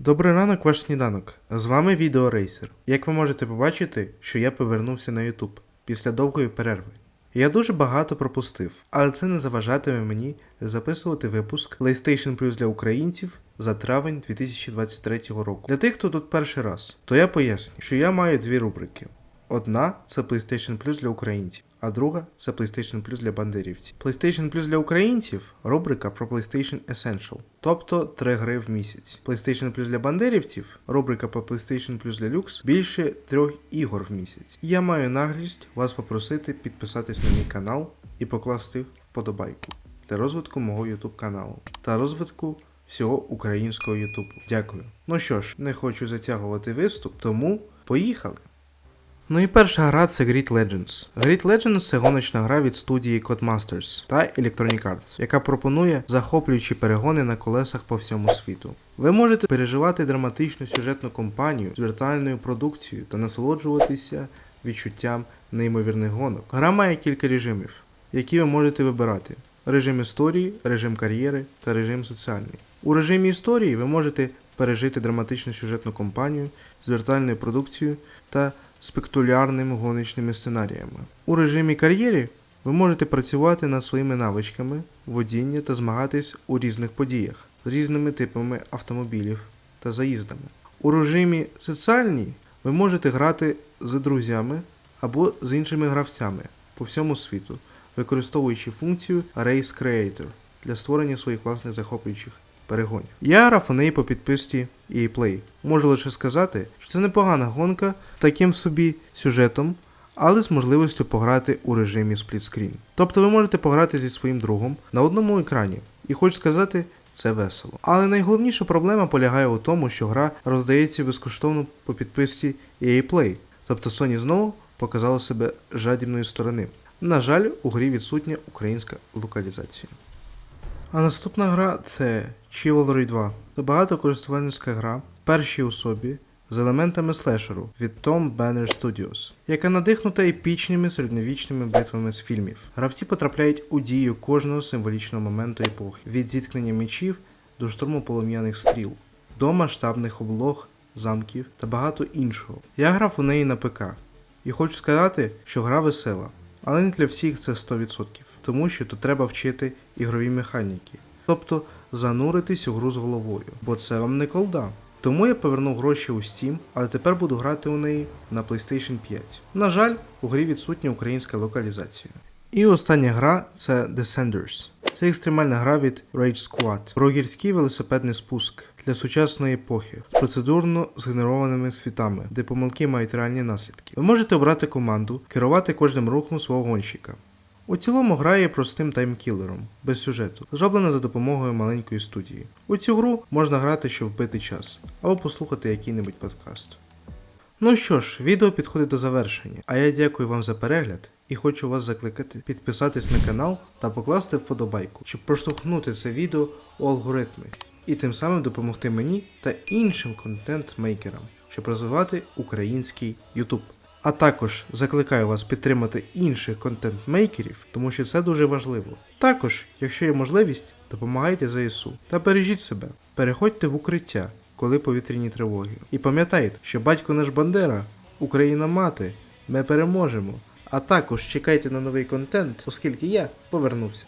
Добрий ранок, ваш сніданок. З вами відеорейсер. Як ви можете побачити, що я повернувся на YouTube після довгої перерви. Я дуже багато пропустив, але це не заважатиме мені записувати випуск PlayStation Plus для українців за травень 2023 року. Для тих, хто тут перший раз, то я поясню, що я маю дві рубрики. Одна це PlayStation Plus для українців, а друга це PlayStation Plus для бандерівців. PlayStation Plus для українців рубрика про PlayStation Essential, тобто 3 гри в місяць. PlayStation Plus для бандерівців рубрика про PlayStation Plus для Lux більше трьох ігор в місяць. Я маю наглість вас попросити підписатись на мій канал і покласти вподобайку для розвитку мого YouTube каналу та розвитку всього українського Ютубу. Дякую. Ну що ж, не хочу затягувати виступ, тому поїхали. Ну і перша гра це Grid Legends. Grid Legends це гоночна гра від студії Codemasters та Electronic Arts, яка пропонує захоплюючі перегони на колесах по всьому світу. Ви можете переживати драматичну сюжетну кампанію з віртуальною продукцією та насолоджуватися відчуттям неймовірних гонок. Гра має кілька режимів, які ви можете вибирати: режим історії, режим кар'єри та режим соціальний. У режимі історії ви можете пережити драматичну сюжетну кампанію з віртуальною продукцією та спектулярними гоночними сценаріями. У режимі кар'єри ви можете працювати над своїми навичками, водіння та змагатись у різних подіях з різними типами автомобілів та заїздами. У режимі соціальній ви можете грати з друзями або з іншими гравцями по всьому світу, використовуючи функцію Race Creator для створення своїх власних захоплюючих перегонів. Я грав у неї по підписці EA. Можу лише сказати, що це непогана гонка таким собі сюжетом, але з можливістю пограти у режимі сплітскрін. Тобто ви можете пограти зі своїм другом на одному екрані. І хочу сказати, це весело. Але найголовніша проблема полягає у тому, що гра роздається безкоштовно по підписці EA Play. Тобто Sony знову показала себе жадібної сторони. На жаль, у грі відсутня українська локалізація. А наступна гра це Chivalry 2. Це багатокористувальницька гра в першій особі з елементами слешеру від Tom Banner Studios, яка надихнута епічними середньовічними битвами з фільмів. Гравці потрапляють у дію кожного символічного моменту епохи від зіткнення мечів до штурму полум'яних стріл, до масштабних облог, замків та багато іншого. Я грав у неї на ПК, і хочу сказати, що гра весела, але не для всіх це 100%, тому що тут треба вчити ігрові механіки, тобто зануритись у гру з головою, бо це вам не колда. Тому я повернув гроші у Steam, але тепер буду грати у неї на PlayStation 5. На жаль, у грі відсутня українська локалізація. І остання гра це Descenders. Це екстремальна гра від Rage Squad про гірський велосипедний спуск для сучасної епохи з процедурно згенерованими світами, де помилки мають реальні наслідки. Ви можете обрати команду, керувати кожним рухом свого гонщика. У цілому гра є простим таймкілером, без сюжету, зроблена за допомогою маленької студії. У цю гру можна грати, щоб вбити час, або послухати який-небудь подкаст. Ну що ж, відео підходить до завершення, а я дякую вам за перегляд і хочу вас закликати підписатись на канал та покласти вподобайку, щоб проштовхнути це відео у алгоритми і тим самим допомогти мені та іншим контент-мейкерам, щоб розвивати український YouTube. А також закликаю вас підтримати інших контент-мейкерів, тому що це дуже важливо. Також, якщо є можливість, допомагайте ЗСУ та бережіть себе. Переходьте в укриття, коли повітряні тривоги. І пам'ятайте, що батько наш Бандера, Україна мати, ми переможемо. А також чекайте на новий контент, оскільки я повернувся.